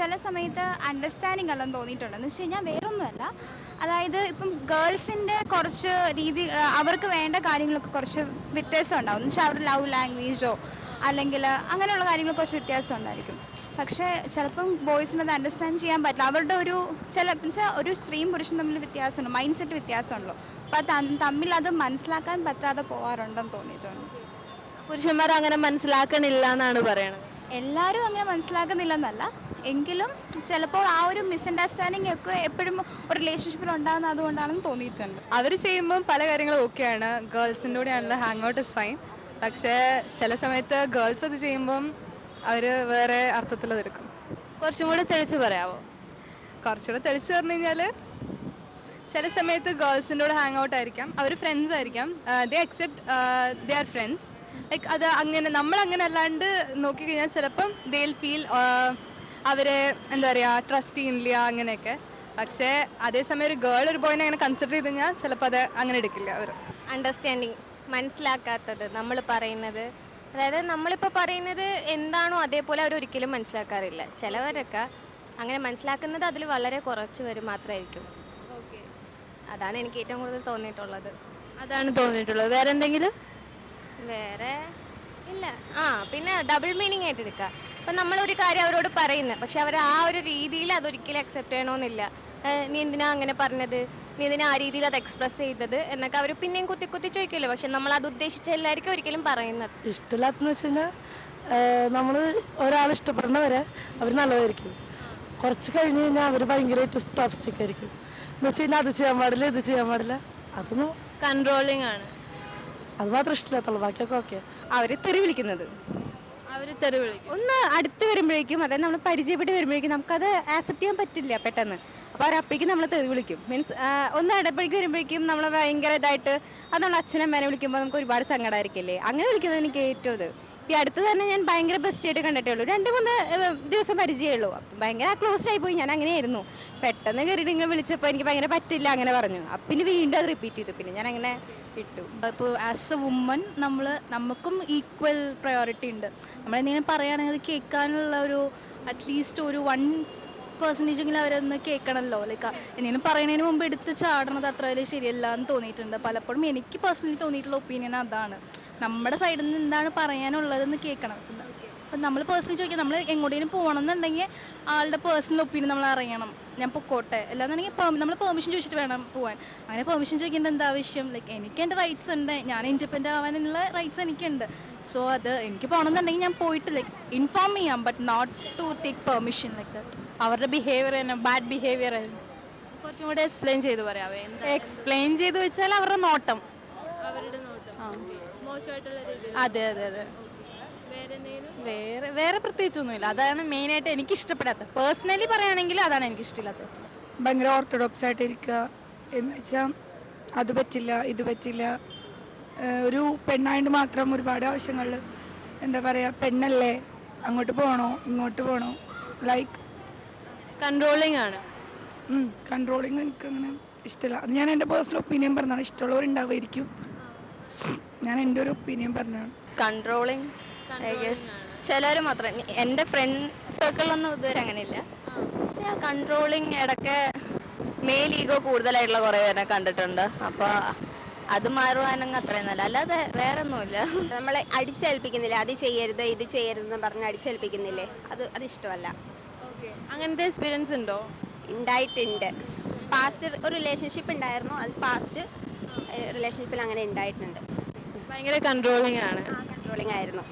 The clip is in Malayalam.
ചില സമയത്ത് അണ്ടർസ്റ്റാൻഡിങ് അല്ലെന്ന് തോന്നിയിട്ടുണ്ട്. എന്ന് വെച്ച് കഴിഞ്ഞാൽ വേറൊന്നുമല്ല. അതായത് ഇപ്പം ഗേൾസിന്റെ കുറച്ച് രീതി അവർക്ക് വേണ്ട കാര്യങ്ങളൊക്കെ കുറച്ച് വ്യത്യാസം ഉണ്ടാവും. എന്ന് വെച്ചാൽ അവരുടെ ലവ് ലാംഗ്വേജോ അല്ലെങ്കിൽ അങ്ങനെയുള്ള കാര്യങ്ങൾ കുറച്ച് വ്യത്യാസം ഉണ്ടായിരിക്കും. പക്ഷേ ചിലപ്പം ബോയ്സിന് അത് അണ്ടർസ്റ്റാൻഡ് ചെയ്യാൻ പറ്റില്ല. അവരുടെ ഒരു ചില വെച്ചാൽ ഒരു സ്ത്രീയും പുരുഷനും തമ്മിൽ വ്യത്യാസമുണ്ട്. മൈൻഡ് സെറ്റ് വ്യത്യാസമുണ്ടല്ലോ അപ്പോൾ അത് തമ്മിൽ അത് മനസ്സിലാക്കാൻ പറ്റാതെ പോകാറുണ്ടെന്ന് തോന്നിയിട്ടുണ്ട്. പുരുഷന്മാർ അങ്ങനെ മനസ്സിലാക്കണില്ല എന്നാണ് പറയണത്. എല്ലാവരും അങ്ങനെ മനസ്സിലാക്കുന്നില്ലെന്നല്ല. എങ്കിലും ചിലപ്പോൾ ആ ഒരു മിസ്അണ്ടർസ്റ്റാൻഡിങ് ഒക്കെ എപ്പോഴും ഒരു റിലേഷൻഷിപ്പിൽ ഉണ്ടാകുന്ന അതുകൊണ്ടാണെന്ന് തോന്നിയിട്ടുണ്ട്. അവർ ചെയ്യുമ്പോൾ പല കാര്യങ്ങളും ഓക്കെയാണ് ഗേൾസിന്റെ കൂടെ ആണല്ലോ ഹാങ് ഔട്ട് ഇസ് ഫൈൻ പക്ഷേ ചില സമയത്ത് ഗേൾസ് അത് ചെയ്യുമ്പം അവർ വേറെ അർത്ഥത്തിൽ അതെടുക്കും കുറച്ചും കൂടെ തെളിച്ച് പറയാമോ കുറച്ചുകൂടെ തെളിച്ച് പറഞ്ഞു കഴിഞ്ഞാൽ ചില സമയത്ത് ഗേൾസിന്റെ കൂടെ ഹാങ് ഔട്ട് ആയിരിക്കാം. അവർ ഫ്രണ്ട്സ് ആയിരിക്കാം. They accept they are friends like അത് അങ്ങനെ നമ്മൾ അങ്ങനെ അല്ലാണ്ട് നോക്കിക്കഴിഞ്ഞാൽ ചിലപ്പം ദേൽ ഫീൽ അവരെ എന്താ പറയുക ട്രസ്റ്റ് ചെയ്യുന്നില്ല അങ്ങനെയൊക്കെ. പക്ഷേ അതേസമയം ഒരു ഗേൾ ഒരു ബോയിനെ അങ്ങനെ കൺസിഡർ ചെയ്ത് കഴിഞ്ഞാൽ ചിലപ്പോൾ അത് അങ്ങനെ എടുക്കില്ല അവർ അണ്ടർസ്റ്റാൻഡിങ് മനസ്സിലാക്കാത്തത് നമ്മൾ പറയുന്നത്. അതായത് നമ്മളിപ്പോൾ പറയുന്നത് എന്താണോ അതേപോലെ അവർ ഒരിക്കലും മനസ്സിലാക്കാറില്ല. ചിലവരൊക്കെ അങ്ങനെ മനസ്സിലാക്കുന്നത് അതിൽ വളരെ കുറച്ച് പേര് മാത്രമായിരിക്കും. അതാണ് എനിക്ക് ഏറ്റവും കൂടുതൽ തോന്നിയിട്ടുള്ളത്. അതാണ് തോന്നിയിട്ടുള്ളത്. വേറെ എന്തെങ്കിലും? വേറെ ഇല്ല. ആ പിന്നെ ഡബിൾ മീനിങ് ആയിട്ട് എടുക്കുക ഇപ്പം നമ്മളൊരു കാര്യം അവരോട് പറയുന്നത് പക്ഷെ അവർ ആ ഒരു രീതിയിൽ അതൊരിക്കലും അക്സെപ്റ്റ് ചെയ്യണമെന്നില്ല നീ എന്തിനാ അങ്ങനെ പറഞ്ഞത്? നീ എന്തിനാ ആ രീതിയിൽ അത് എക്സ്പ്രസ് ചെയ്തത്? എന്നൊക്കെ അവർ പിന്നെയും കുത്തി കുത്തി ചോദിക്കുമല്ലോ പക്ഷെ നമ്മൾ അത് ഉദ്ദേശിച്ചല്ലായിരിക്കും ഒരിക്കലും പറയുന്നത്. ഇഷ്ടമില്ലാത്തെന്ന് വെച്ച് കഴിഞ്ഞാൽ നമ്മൾ ഒരാൾ ഇഷ്ടപ്പെടുന്നവരെ അവർ നല്ലതായിരിക്കും. കുറച്ച് കഴിഞ്ഞ് കഴിഞ്ഞാൽ അവർ ഭയങ്കരമായിട്ട് സ്റ്റോപ്പ് സ്റ്റിക്ക് ആയിരിക്കും. എന്ന് വെച്ച് കഴിഞ്ഞാൽ അത് ചെയ്യാൻ പാടില്ല ഇത് ചെയ്യാൻ പാടില്ല. അതൊന്നും കൺട്രോളിങ് ആണ്. അത് മാത്രം ഇഷ്ടമില്ലാത്തുള്ളൂ ബാക്കിയൊക്കെ ഓക്കെ അവർ തെറി വിളിക്കുന്നത്. അവർ തെറി വിളിക്കും. ഒന്ന് അടുത്ത് വരുമ്പോഴേക്കും അതായത് നമ്മൾ പരിചയപ്പെട്ട് വരുമ്പോഴേക്കും നമുക്കത് ആക്സെപ്റ്റ് ചെയ്യാൻ പറ്റില്ല പെട്ടെന്ന്. അപ്പോൾ അവർ അപ്പോഴേക്കും നമ്മൾ തെറി വിളിക്കും. മീൻസ് ഒന്ന് ഇടയ്ക്ക് വരുമ്പോഴേക്കും നമ്മൾ ഭയങ്കര ഇതായിട്ട് അത് നമ്മൾ അച്ഛനമ്മേനെ വിളിക്കുമ്പോൾ നമുക്ക് ഒരുപാട് സങ്കടമായിരിക്കില്ലേ അങ്ങനെ വിളിക്കുന്നത് എനിക്ക് ഏറ്റവും ഇത്. ഈ അടുത്ത് തന്നെ ഞാൻ ഭയങ്കര ബെസ്റ്റ് ആയിട്ട് കണ്ടിട്ടേ ഉള്ളൂ രണ്ട് മൂന്ന് ദിവസം പരിചയമേ ഉള്ളൂ ഭയങ്കര ക്ലോസ്ഡ് ആയി പോയി. ഞാൻ അങ്ങനെയായിരുന്നു. പെട്ടെന്ന് കയറി നിങ്ങൾ വിളിച്ചപ്പോൾ എനിക്ക് ഭയങ്കര പറ്റില്ല അങ്ങനെ പറഞ്ഞു. അപ്പം പിന്നെ വീണ്ടും അത് റിപ്പീറ്റ് ചെയ്തു. പിന്നെ ഞാൻ അങ്ങനെ ഇട്ടു ഇപ്പോൾ ആസ് എ വുമൺ നമ്മൾ നമുക്കും ഈക്വൽ പ്രയോറിറ്റി ഉണ്ട്. നമ്മളെന്തെങ്കിലും പറയുകയാണെങ്കിൽ അത് കേൾക്കാനുള്ള ഒരു അറ്റ്ലീസ്റ്റ് ഒരു വൺ പേഴ്സന്റേജെങ്കിലും അവരൊന്ന് കേൾക്കണമല്ലോ. ലൈക്ക് എന്തെങ്കിലും പറയുന്നതിന് മുമ്പ് എടുത്ത് ചാടണത് അത്ര വലിയ ശരിയല്ല എന്ന് തോന്നിയിട്ടുണ്ട്. പലപ്പോഴും എനിക്ക് പേഴ്സണലി തോന്നിയിട്ടുള്ള ഒപ്പീനിയൻ അതാണ്. നമ്മുടെ സൈഡിൽ നിന്ന് എന്താണ് പറയാനുള്ളതെന്ന് കേൾക്കണം. അപ്പം നമ്മൾ പേഴ്സണലി ചോദിക്കാം നമ്മൾ എങ്ങോട്ടേലും പോകണം എന്നുണ്ടെങ്കിൽ ആളുടെ പേഴ്സണൽ ഒപ്പീനിയൻ നമ്മൾ അറിയണം. ഞാൻ പൊക്കോട്ടെ. അല്ലാന്നുണ്ടെങ്കിൽ നമ്മൾ പെർമിഷൻ ചോദിച്ചിട്ട് വേണം പോകാൻ അങ്ങനെ പെർമിഷൻ ചോദിക്കേണ്ട എന്താ ആവശ്യം? ലൈക്ക് എനിക്ക് എന്റെ റൈറ്റ്സ് ഉണ്ട്. ഞാൻ ഇൻഡിപെൻഡന്റ് ആവാനുള്ള റൈറ്റ്സ് എനിക്കുണ്ട്. സോ അത് എനിക്ക് പോകണമെന്നുണ്ടെങ്കിൽ ഞാൻ പോയിട്ട് ലൈക്ക് ഇൻഫോം ചെയ്യാം but not to take permission like that അവരുടെ ബിഹേവിയർ തന്നെ ബാഡ് ബിഹേവിയർ ആയിരുന്നു. കുറച്ചും കൂടെ എക്സ്പ്ലെയിൻ ചെയ്ത് പറയാവേ എക്സ്പ്ലെയിൻ ചെയ്ത് വെച്ചാൽ അവരുടെ നോട്ടം അവരുടെ നോട്ടം. മോശമായിട്ടുള്ള രീതിയിൽ അതെ അതെ അതെ. വേറെ വേറെ വേറെ പ്രത്യേകിച്ചൊന്നുമില്ല. അതാണ് മെയിൻ ആയിട്ട് എനിക്ക് ഇഷ്ടപ്പെടാത്ത പേഴ്സണലി പറയുകയാണെങ്കിൽ അതാണ് എനിക്ക് ഇഷ്ടമില്ലാത്തത് ഭയങ്കര ഓർത്തഡോക്സ് ആയിട്ട് ഇരിക്കുക എന്ന് വെച്ചാൽ അത് പറ്റില്ല ഇത് പറ്റില്ല. ഒരു പെണ്ണായിട്ട് മാത്രം ഒരുപാട് ആവശ്യങ്ങൾ എന്താ പറയുക പെണ്ണല്ലേ? അങ്ങോട്ട് പോകണോ ഇങ്ങോട്ട് പോകണോ ലൈക്ക് കൺട്രോളിങ് ആണ്. കൺട്രോളിങ് എനിക്ക് അങ്ങനെ ഇഷ്ടമില്ല അത് ഞാൻ എന്റെ പേഴ്സണൽ ഒപ്പീനിയൻ പറഞ്ഞതാണ്. ഇഷ്ടമുള്ളവരുണ്ടാവുമായിരിക്കും. ഞാൻ എന്റെ ഒരു ഒപ്പീനിയൻ പറഞ്ഞു കൺട്രോളിങ് ചിലർ മാത്രം. എന്റെ ഫ്രണ്ട് സർക്കിളിലൊന്നും ഇതുവരെ അങ്ങനെയില്ല. പക്ഷേ കൺട്രോളിങ് ഇടയ്ക്ക് മെയിൽ ഈഗോ കൂടുതലായിട്ടുള്ള കുറേ പേരെ കണ്ടിട്ടുണ്ട്. അപ്പോൾ അത് മാറുവാനെങ്കിൽ അത്രയും നല്ല അല്ലാതെ വേറെ ഒന്നുമില്ല നമ്മളെ അടിച്ചേൽപ്പിക്കുന്നില്ല? അത് ചെയ്യരുത് ഇത് ചെയ്യരുത് എന്ന് പറഞ്ഞ് അടിച്ചേൽപ്പിക്കുന്നില്ലേ? അത് അത് ഇഷ്ടമല്ല. അങ്ങനത്തെ എക്സ്പീരിയൻസ് ഉണ്ടോ? ഉണ്ടായിട്ടുണ്ട്. പാസ്റ്റ് ഒരു റിലേഷൻഷിപ്പ് ഉണ്ടായിരുന്നു. അത് പാസ്റ്റ് റിലേഷൻഷിപ്പിൽ അങ്ങനെ ഉണ്ടായിട്ടുണ്ട്. ഭയങ്കര കൺട്രോളിംഗ് ആണ്. കൺട്രോളിംഗ് ആയിരുന്നു.